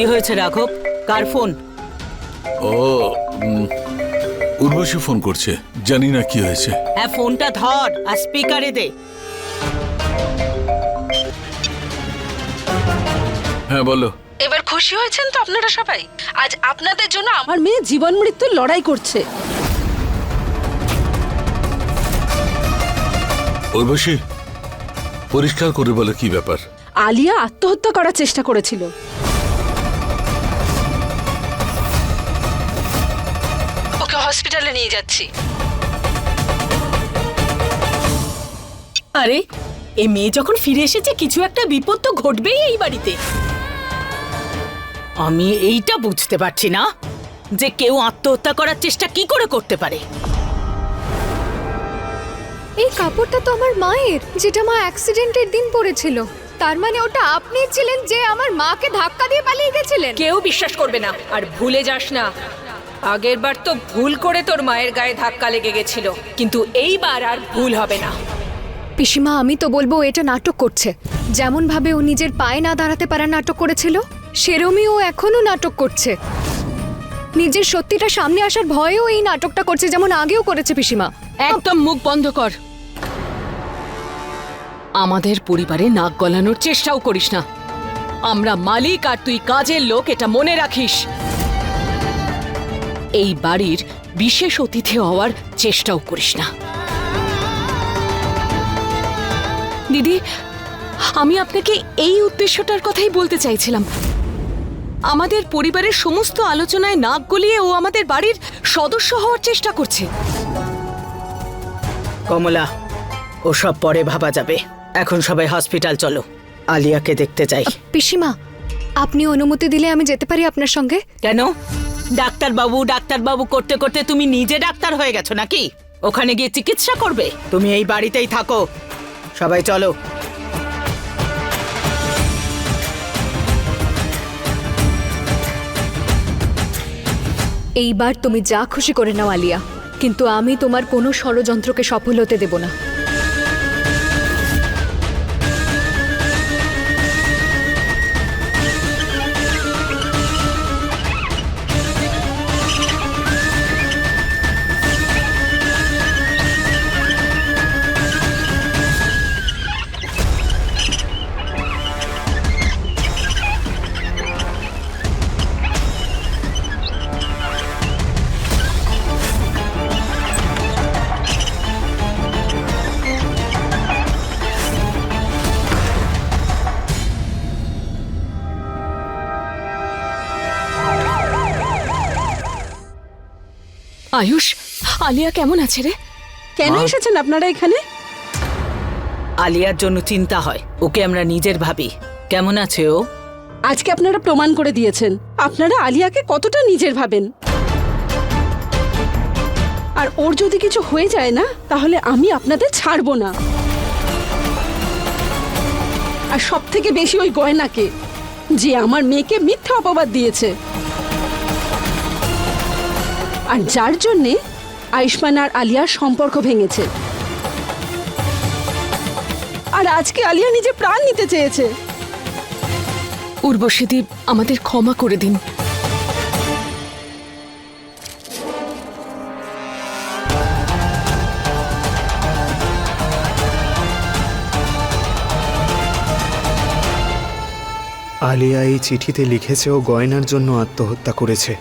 কি হয়েছে রাঘব? কার ফোন? ও উর্বশী ফোন করছে জানি না কি হয়েছে। হ্যাঁ ফোনটা ধর আর স্পিকারে দে। হ্যাঁ বলো। এবার খুশি হয়েছেন তো আপনারা সবাই? আজ আপনাদের জন্য আমার মেয়ে জীবন মৃত্যুর লড়াই করছে। উর্বশী পরিষ্কার করে বলো কি ব্যাপার। আলিয়া আত্মহত্যা করার চেষ্টা করেছিল। হসপিটালে নিয়ে যাচ্ছি। আরে এ মেয়ে যখন ফিরে এসেছে কিছু একটা বিপদ তো ঘটবেই এই বাড়িতে। আমি এইটা বুঝতে পারছি না যে কেউ আত্মহত্যা করার চেষ্টা কি করে করতে পারে। এই কাপড়টা তো আমার মায়ের যেটা মা অ্যাক্সিডেন্টের দিন পরেছিল। তার মানে ওটা আপনি ছিলেন যে আমার মাকে ধাক্কা দিয়ে পালিয়ে গেছিলেন। কেউ বিশ্বাস করবে না আর ভুলে যাস না। আগের বার তো ভুল করে তোর মায়ের গায়ে ধাক্কা লেগে গেছিল। কিন্তু এইবার আর ভুল হবে না। পিসিমা আমি তো বলব এটা নাটক করছে। যেমন ভাবে ও নিজের পায়ে না দাঁড়াতে পারা নাটক করেছিল সেরমই ও এখনও নাটক করছে। নিজের সত্যিটা সামনে আসার ভয়েও এই নাটকটা করছে যেমন আগেও করেছে পিসিমা। একদম মুখ বন্ধ কর। আমাদের পরিবারে নাক গলানোর চেষ্টাও করিস না। আমরা মালিক আর তুই কাজের লোক এটা মনে রাখিস। এই বাড়ির বিশেষ অতিথি হওয়ার চেষ্টাও করিস না। দিদি আমি আপনাকে এই উদ্দেশ্যটার কথাই বলতে চাইছিলাম। আমাদের পরিবারের সমস্ত আলোচনায় নাক গলিয়ে ও আমাদের বাড়ির সদস্য হওয়ার চেষ্টা করছে। কমলা ওসব পরে ভাবা যাবে। এখন সবাই হসপিটাল চলো। আলিয়াকে দেখতে চাই পিসিমা আপনি অনুমতি দিলে আমি যেতে পারি আপনার সঙ্গে? কেন? ডাক্তার বাবু ডাক্তার বাবু করতে করতে তুমি নিজে ডাক্তার হয়ে গেছো নাকি? ওখানে গিয়ে চিকিৎসা করবে। তুমি এই বাড়িতেই থাকো। সবাই চলো। এইবার তুমি যা খুশি করে নাও, আলিয়া। কিন্তু আমি তোমার কোনো ষড়যন্ত্রকে সফল হতে দেব না। আয়ুষ আলিয়া কেমন আছে রে? কেন এসেছেন আপনারা এখানে? আলিয়ার জন্য চিন্তা হয় ওকে আমরা নিজের ভাবি। কেমন আছে ও? আজকে আপনারা প্রমাণ করে দিয়েছেন আপনারা আলিয়াকে কতটা নিজের ভাবেন। আর ওর যদি কিছু হয়ে যায় না তাহলে আমি আপনাদের ছাড়বো না। আর সব থেকে বেশি ওই গয়নাকে যে আমার মেয়েকে মিথ্যা অপবাদ দিয়েছে। আর যার জন্যে আয়ুষ্মান আর আলিয়ার সম্পর্ক ভেঙেছে। আর আজকে আলিয়া নিজে প্রাণ নিতে চেয়েছে। উর্বশীদি আমাদের ক্ষমা করে দিন। আলিয়া এই চিঠিতে লিখেছে ও গয়নার জন্য আত্মহত্যা করেছে।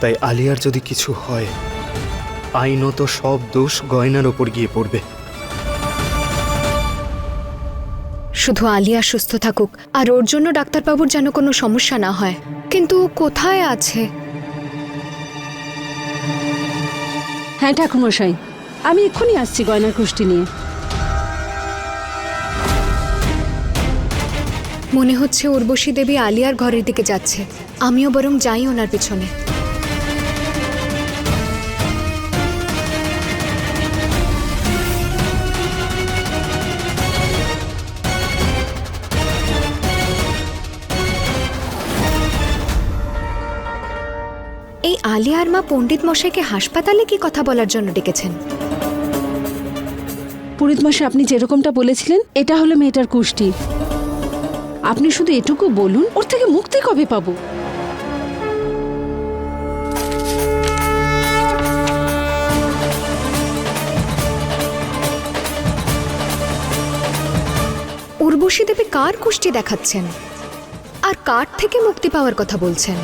তাই আলিয়ার যদি কিছু হয় আইনত সব দোষ গয়নার ওপর গিয়ে পড়বে। শুধু আলিয়া সুস্থ থাকুক আর ওর জন্য ডাক্তারবাবুর যেন কোনো সমস্যা না হয়। কিন্তু কোথায় আছে? হ্যাঁ ঠাকুমশাই আমি এক্ষুনি আসছি গয়নার কুষ্টি নিয়ে। মনে হচ্ছে উর্বশী দেবী আলিয়ার ঘরের দিকে যাচ্ছে। আমিও বরং যাই ওনার পিছনে। আলিয়ার মা পণ্ডিত মশাইকে হাসপাতালে কি কথা বলার জন্য ডেকেছেন? পুরীত মাসে আপনি যেরকমটা বলেছিলেন এটা হলো মেয়েটার কুষ্টি। আপনি শুধু এটুকু বলুন ওর থেকে মুক্তি কবে পাবো? উর্বশী দেবী কার কুষ্টি দেখাচ্ছেন? আর কার থেকে মুক্তি পাওয়ার কথা বলছেন?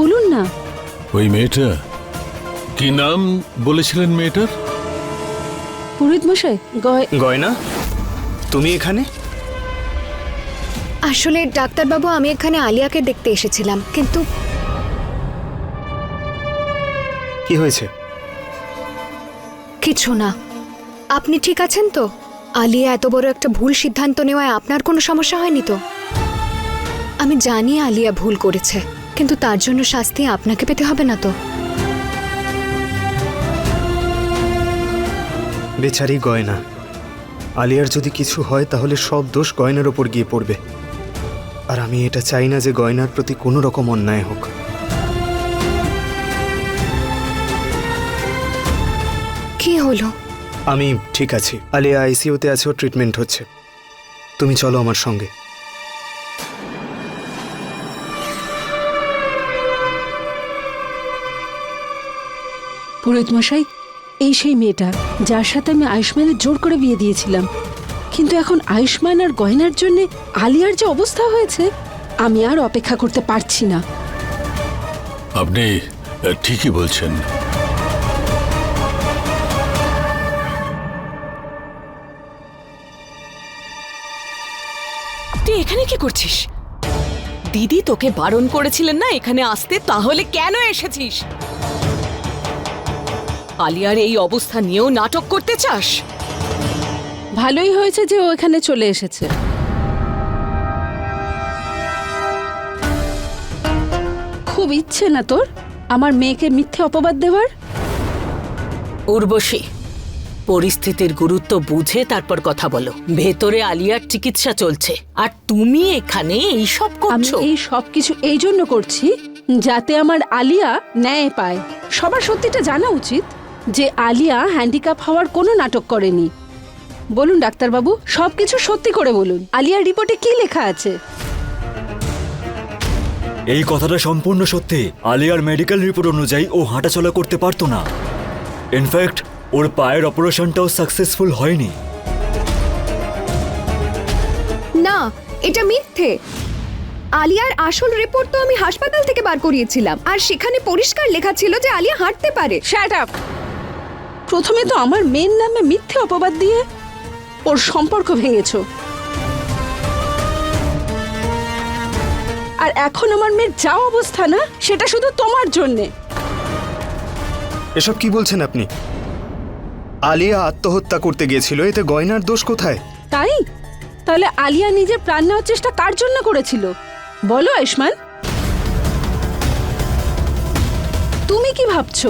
বলুন না। ওই মেয়েটা? কি নাম বলেছিলেন মেয়েটার? পুরোহিত মশাই গয় গয়না তুমি এখানে? আসলে ডাক্তারবাবু আমি এখানে আলিয়াকে দেখতে এসেছিলাম কিন্তু কি হয়েছে? কিছু না। আপনি ঠিক আছেন তো? আলিয়া এত বড় একটা ভুল সিদ্ধান্ত নেওয়ায় আপনার কোনো সমস্যা হয়নি তো? আমি জানি আলিয়া ভুল করেছে। কিন্তু তার জন্য শাস্তি আপনাকে পেতে হবে না তো। বেচারি গয়না। আলিয়ার যদি কিছু হয় তাহলে সব দোষ গয়নার ওপর গিয়ে পড়বে। আর আমি এটা চাই না যে গয়নার প্রতি কোনো রকম অন্যায় হোক। কি হলো? আমি ঠিক আছি। আলিয়া আইসিইউতে আছে ওর ট্রিটমেন্ট হচ্ছে। তুমি চলো আমার সঙ্গে। পুরোহিত মশাই এই সেই মেয়েটা যার সাথে আমি আয়ুষ্মানের জোর করে বিয়ে দিয়েছিলাম। কিন্তু এখন আয়ুষ্মান আর গয়নার জন্য আলিয়ার যে অবস্থা হয়েছে আমি আর অপেক্ষা করতে পারছি না। আপনি ঠিকই বলছেন। তুই এখানে কি করছিস? দিদি তোকে বারণ করেছিলেন না এখানে আসতে? তাহলে কেন এসেছিস? আলিয়ার এই অবস্থা নিয়েও নাটক করতে চাস? ভালোই হয়েছে যে ও এখানে চলে এসেছে। খুব ইচ্ছে না তোর? আমার মেয়েকে মিথ্যে অপবাদ দেওয়ার? উর্বশী পরিস্থিতির গুরুত্ব বুঝে তারপর কথা বলো। ভেতরে আলিয়ার চিকিৎসা চলছে। আর তুমি এখানে এইসব আমি করছ? এই সব কিছু এই জন্য করছি যাতে আমার আলিয়া ন্যায় পায়। সবার সত্যিটা জানা উচিত। যে আলিয়া হ্যান্ডিক্যাপ হওয়ার কোনো নাটক করেনি। বলুন ডাক্তারবাবু সব কিছু সত্যি করে বলুন। আলিয়ার রিপোর্টে কি লেখা আছে? এই কথাটা সম্পূর্ণ সত্যি। আলিয়ার মেডিকেল রিপোর্ট অনুযায়ী ও হাঁটাচলা করতে পারতো না। ইনফ্যাক্ট ওর পায়ের অপারেশনটাও সাকসেসফুল হয়নি। না এটা মিথ্যে। আলিয়ার আসল রিপোর্ট তো আমি হাসপাতাল থেকে বার করিয়েছিলাম। আর সেখানে পরিষ্কার লেখা ছিল যে আলিয়া হাঁটতে পারে। শ্যাট আপ প্রথমে তো আমার মেয়ের নামে মিথ্যে অপবাদ দিয়ে ওর সম্পর্ক ভেঙেছ। আর এখন আমার মেয়ের যা অবস্থা না সেটা শুধু তোমার জন্যে। এসব কি বলছেন আপনি? আলিয়া আত্মহত্যা করতে গিয়েছিল এতে গয়নার দোষ কোথায়? তাই? তাহলে আলিয়া নিজের প্রাণ নেওয়ার চেষ্টা কার জন্য করেছিল? বলো আয়ুষ্মান। তুমি কি ভাবছ?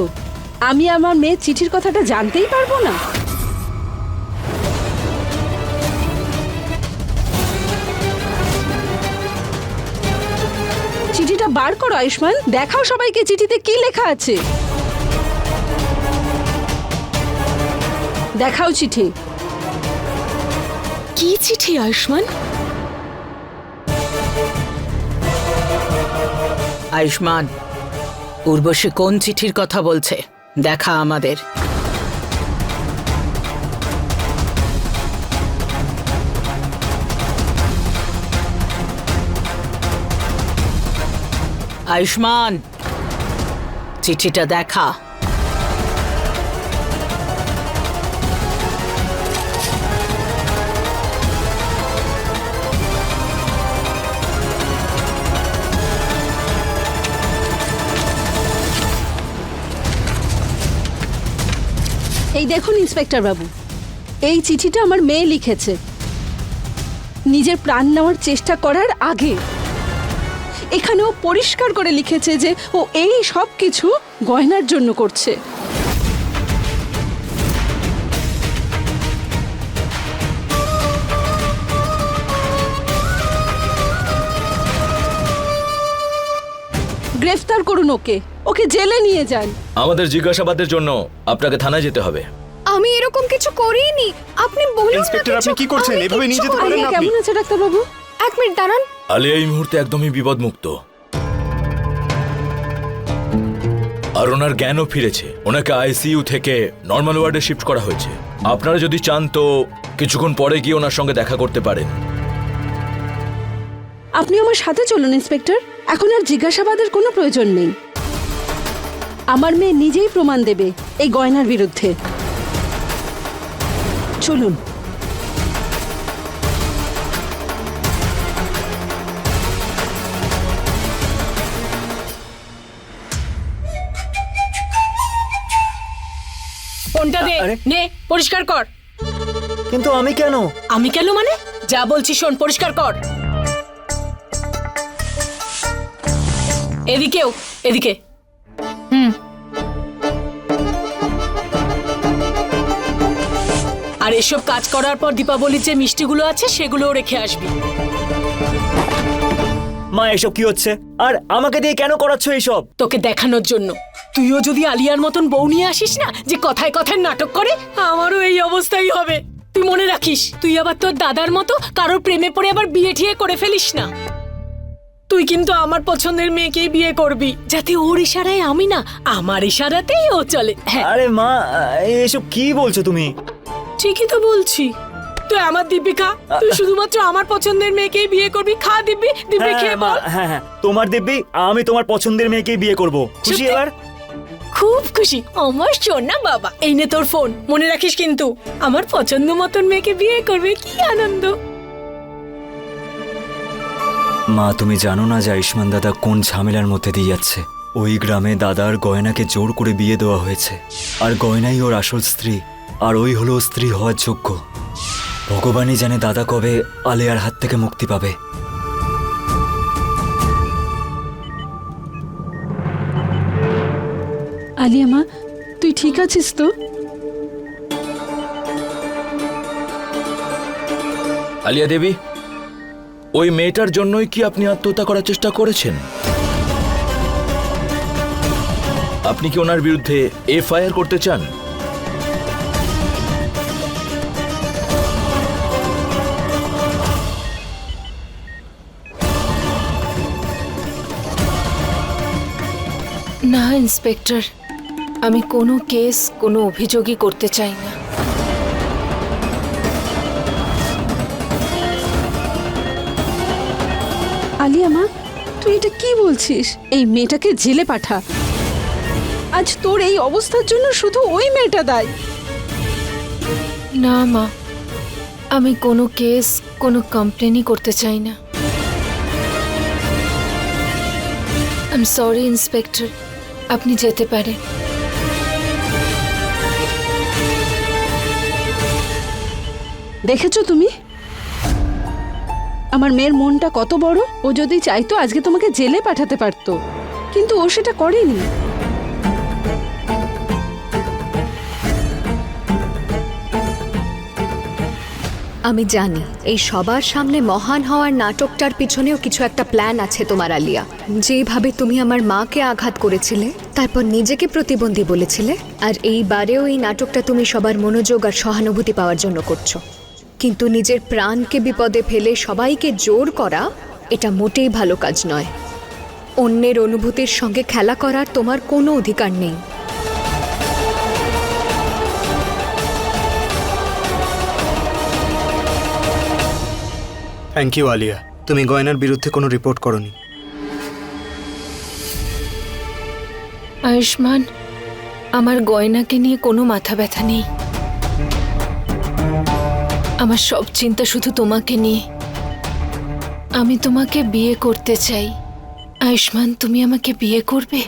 আমি আমার মেয়ের চিঠির কথাটা জানতেই পারব না। চিঠিটা বার করো আয়ুষ্মান। দেখাও সবাইকে চিঠিতে কি লেখা আছে। দেখাও চিঠি। কি চিঠি আয়ুষ্মান? আয়ুষ্মান উর্বশী কোন চিঠির কথা বলছে? দেখা আমাদের। আয়ুষ্মান চিঠিটা দেখা। এই দেখুন, ইন্সপেক্টর বাবু। এই চিঠিটা আমার মেয়ে লিখেছে। নিজের প্রাণ নেওয়ার চেষ্টা করার আগে। এখানে ও পরিষ্কার করে লিখেছে যে ও এই সব কিছু গয়নার জন্য করছে। গ্রেফতার করুন ওকে। ওকে জেলে নিয়ে যান। আমাদের জিজ্ঞাসাবাদের জন্য আপনাকে থানায় যেতে হবে। আমি এরকম কিছু করিনি। আপনি বলুন না ইন্সপেক্টর, আপনি কিছু। কি করছেন? আমি এভাবে নিয়ে যেতে পারেন না। আলিয়া কেমন আছে ডাক্তারবাবু? এক মিনিট দাঁড়ান। আলিয়া এই মুহূর্তে একদমই বিপদমুক্ত। আর ওনার জ্ঞানও ফিরেছে। ওনাকে আইসিইউ থেকে নর্মাল ওয়ার্ডে শিফট করা হয়েছে। আপনারা যদি চান তো কিছুক্ষণ পরে গিয়ে ওনার সঙ্গে দেখা করতে পারেন। আপনি আমার সাথে চলুন ইন্সপেক্টর। এখন আর জিজ্ঞাসাবাদের কোনো প্রয়োজন নেই। আমার মেয়ে নিজেই প্রমাণ দেবে এই গয়নার বিরুদ্ধে। চলুন। ফোনটা দে আরে? নে পরিষ্কার কর। কিন্তু আমি কেন? আমি কেন মানে? যা বলছি শোন পরিষ্কার কর। এদিকেও এদিকে। হুম। আর এসব কাজ করার পর দীপাবলির যে মিষ্টিগুলো আছে সেগুলোও রেখে আসবি। মা এসব কি হচ্ছে? আর আমাকে দিয়ে কেন করাচ্ছ এইসব? তোকে দেখানোর জন্য। তুইও যদি আলিয়ার মতন বউ নিয়ে আসিস না যে কথায় কথায় নাটক করে আমারও এই অবস্থাই হবে। তুই মনে রাখিস তুই আবার তোর দাদার মতো কারোর প্রেমে পড়ে আবার বিয়ে ঠিয়ে করে ফেলিস না। তুই কিন্তু আমার পছন্দের মেয়েকেই বিয়ে করবি। যাতে ওর ইশারায় আমি না আমার ইশারাতেই ও চলে। হ্যাঁ। আরে মা এসব কি বলছো তুমি? ঠিকই তো বলছি। তুই আমার দিব্যিকা তুই শুধুমাত্র আমার পছন্দের মেয়েকেই বিয়ে করবি। খা দিব্যি দিব্যি হ্যাঁ খেয়ে বল। হ্যাঁ হ্যাঁ তোমার দিব্যি আমি তোমার পছন্দের মেয়েকেই বিয়ে করব। খুশি এবার? খুব খুশি। আমার সোনা বাবা। এই নে তোর ফোন মনে রাখিস কিন্তু আমার পছন্দ মতন মেয়েকে বিয়ে করবে কি আনন্দ। মা তুমি জানো না যে আয়ুষ্মান দাদা কোন ঝামেলার মধ্যে দিয়ে যাচ্ছে? ওই গ্রামে দাদার গয়নাকে জোর করে বিয়ে দেওয়া হয়েছে। আর গয়নাই ওর আসল স্ত্রী আর ওই হলো স্ত্রী হওয়ার যোগ্য। ভগবানই জানে দাদা কবে আলেয়ার হাত থেকে মুক্তি পাবে। আলিয়া মা তুই ঠিক আছিস তো? আলিয়া দেবী ওই মেয়েটার জন্যই কি আপনি আত্মহত্যা করার চেষ্টা করেছেন? আপনি কি ওনার বিরুদ্ধে এফআইআর করতে চান? না, ইন্সপেক্টর। আমি কোনো কেস, কোনো অভিযোগই করতে চাই না। আলিয়া মা তুই এটা কি বলছিস? এই মেয়েটাকে জেলে পাঠা। আজ তোর এই অবস্থার জন্য শুধু ওই মেয়েটা দায়। না মা আমি কোনো কেস কোনো কমপ্লেনই করতে চাই না। আই সরি ইন্সপেক্টর আপনি যেতে পারেন। দেখেছ তুমি? আমার মেয়ের মনটা কত বড়? ও যদি চাইতো আজকে তোমাকে জেলে পাঠাতে পারতো। কিন্তু ও সেটা করেনি। আমি জানি, এই সবার সামনে মহান হওয়ার নাটকটার পিছনেও কিছু একটা প্ল্যান আছে তোমার আলিয়া। যেভাবে তুমি আমার মাকে আঘাত করেছিলে, তারপর নিজেকে প্রতিবন্ধী বলেছিলে, আর এইবারেও এই নাটকটা তুমি সবার মনোযোগ আর সহানুভূতি পাওয়ার জন্য করছ। কিন্তু নিজের প্রাণকে বিপদে ফেলে সবাইকে জোর করা এটা মোটেই ভালো কাজ নয়। অন্যের অনুভূতির সঙ্গে খেলা করার তোমার কোনো অধিকার নেই। থ্যাংক ইউ আলিয়া তুমি গয়নার বিরুদ্ধে কোনো রিপোর্ট করনি। আয়ুষ্মান আমার গয়নাকে নিয়ে কোনো মাথা ব্যথা নেই। আমার সব চিন্তা শুধু তোমাকে নিয়ে। আমি তোমাকে বিয়ে করতে চাই। আয়ুষ্মান, তুমি আমাকে বিয়ে করবে?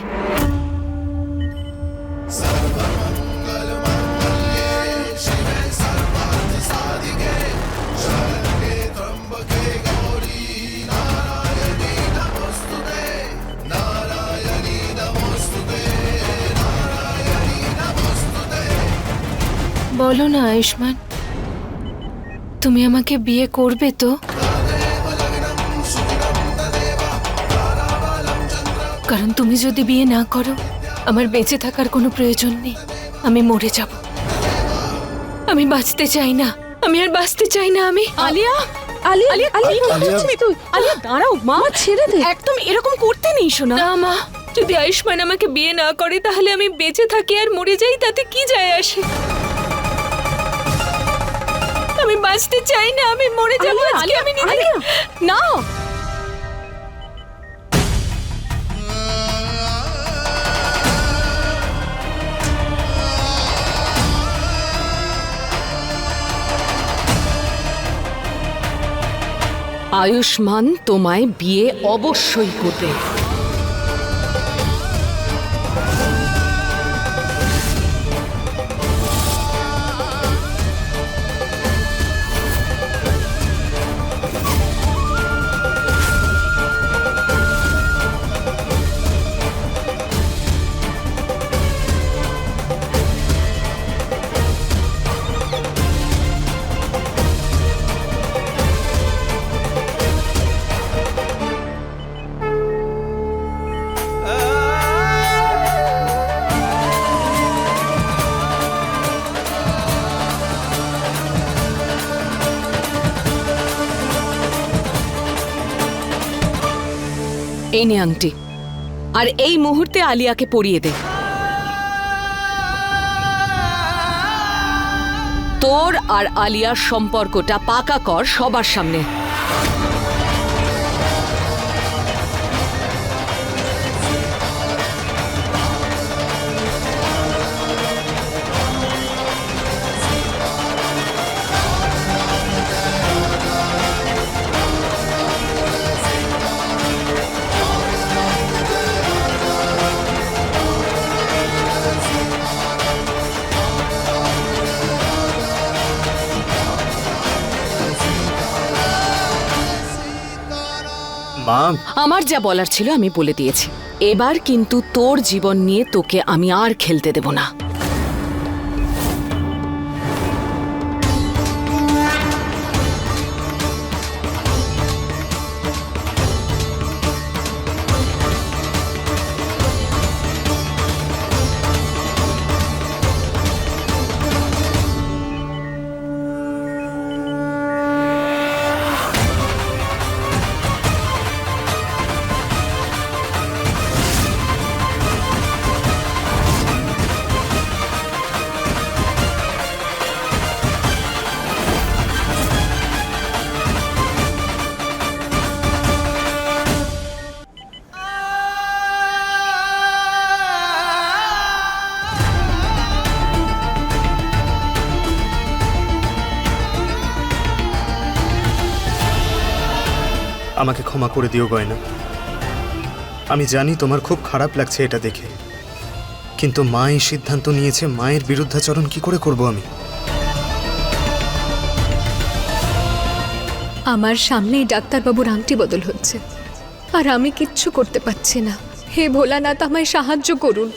বলো না, আয়ুষ্মান। তুমি আমাকে বিয়ে করবে তো? কারণ তুমি যদি বিয়ে না করো আমার বেঁচে থাকার কোনো প্রয়োজন নেই। আমি মরে যাব। আমি বাঁচতে চাই না। আমি আর বাঁচতে চাই না আমি। আলিয়া! আলিয়া আলিয়া, আলিয়া তুই? আলিয়া দাঁড়াও মা। মা ছেড়ে দে। একদম এরকম করতে নেই শোনা না মা। যদি আয়ুষ্মান আমাকে বিয়ে না করে তাহলে আমি বেঁচে থাকি আর মরে যাই তাতে কি যায় আসে? আমি বাঁচতে চাই না আমি মরে যাব আজকে আমি নিজে না। আয়ুষ্মান তোমায় বিয়ে অবশ্যই করবে। এই নে আংটি আর এই মুহূর্তে আলিয়াকে পরিয়ে দে। তোর আর আলিয়ার সম্পর্কটা পাকা কর সবার সামনে। আমার যা বলার ছিল আমি বলে দিয়েছি। এবার কিন্তু তোর জীবন নিয়ে তোকে আমি আর খেলতে দেব না। ক্ষমা করে দিও গয়না। আমি জানি তোমার খুব খারাপ লাগছে এটা দেখে। কিন্তু মা এই সিদ্ধান্ত নিয়েছে, মায়ের বিরুদ্ধাচরণ কি করে করব আমি? আমার সামনেই ডাক্তারবাবুর আংটি বদল হচ্ছে। আর আমি কিচ্ছু করতে পারছি না। হে ভোলানাথ, আমায় সাহায্য করুন।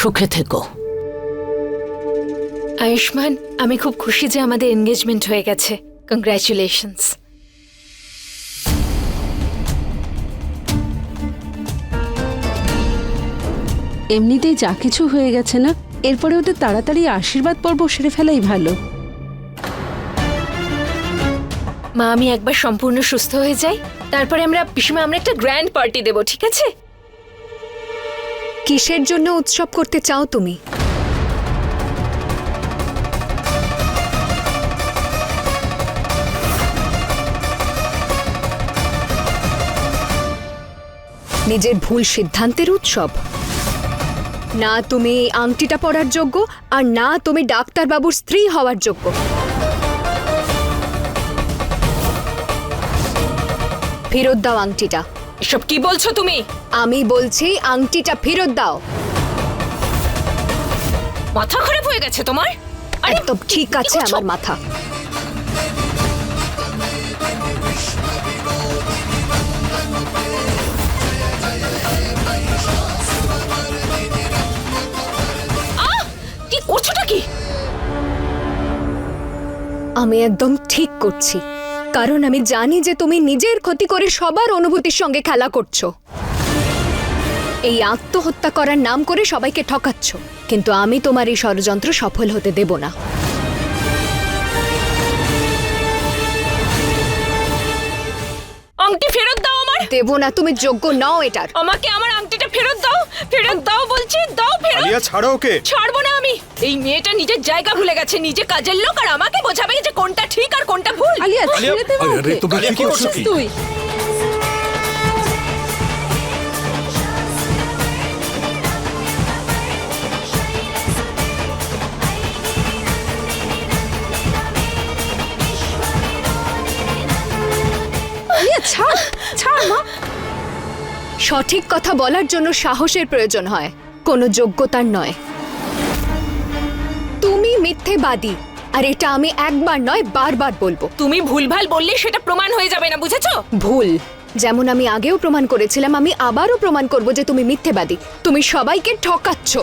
সুখে থেকো। আয়ুষ্মান আমি খুব খুশি যে আমাদের এনগেজমেন্ট হয়ে গেছে। কংগ্রাচুলেশনস এমনিতেই যা কিছু হয়ে গেছে না এরপরে ওদের তাড়াতাড়ি আশীর্বাদ পর্ব সেরে ফেলাই ভালো। মা আমি একবার সম্পূর্ণ সুস্থ হয়ে যাই। তারপরে আমরা পিসমা আমরা একটা গ্র্যান্ড পার্টি দেব ঠিক আছে? কিসের জন্য উৎসব করতে চাও তুমি? নিজের ভুল সিদ্ধান্তের উৎসব। না তুমি আংটিটা পরার যোগ্য, আর না তুমি ডাক্তারবাবুর স্ত্রী হওয়ার যোগ্য। ফেরত দাও আংটিটা। এসব কি বলছো তুমি? আমি বলছি আংটিটা ফেরত দাও। মাথা খারাপ হয়ে গেছে তোমার? একদম ঠিক আছে আমার মাথা। কি করছোটা কি? আমি একদম ঠিক করছি। কারণ আমি জানি যে তুমি নিজের ক্ষতি করে সবার অনুভূতির সঙ্গে খেলা করছ। এই আত্মহত্যা করার নাম করে সবাইকে ঠকাচ্ছ। কিন্তু আমি তোমার এই ষড়যন্ত্র সফল হতে দেব না। আংটি ফেরত দেব না তুমি যোগ্য নও এটার। আমাকে আমার আংটিটা ফেরত দাও ফেরত দাও বলছি দাও ফেরত। আলিয়া ছাড়ো ওকে। ছাড়বো না আমি। এই মেয়েটা নিজের জায়গা ভুলে গেছে নিজে কাজের লোক আর আমাকে বোঝাবে যে কোনটা ঠিক আর কোনটা ভুল। আলিয়া ছেড়ে দে আরে। তোমরা কি করছ? কি তুই? আলিয়া ছাড়। ছাড় মা। সঠিক কথা বলার জন্য সাহসের প্রয়োজন হয় কোনো যোগ্যতার নয়। তুমি মিথ্যেবাদী আর এটা আমি একবার নয় বারবার বলব। তুমি ভুলভাল বললে সেটা প্রমাণ হয়ে যাবে না বুঝেছ? ভুল। যেমন আমি আগেও প্রমাণ করেছিলাম আমি আবারও প্রমাণ করব যে তুমি মিথ্যেবাদী। তুমি সবাইকে ঠকাচ্ছ।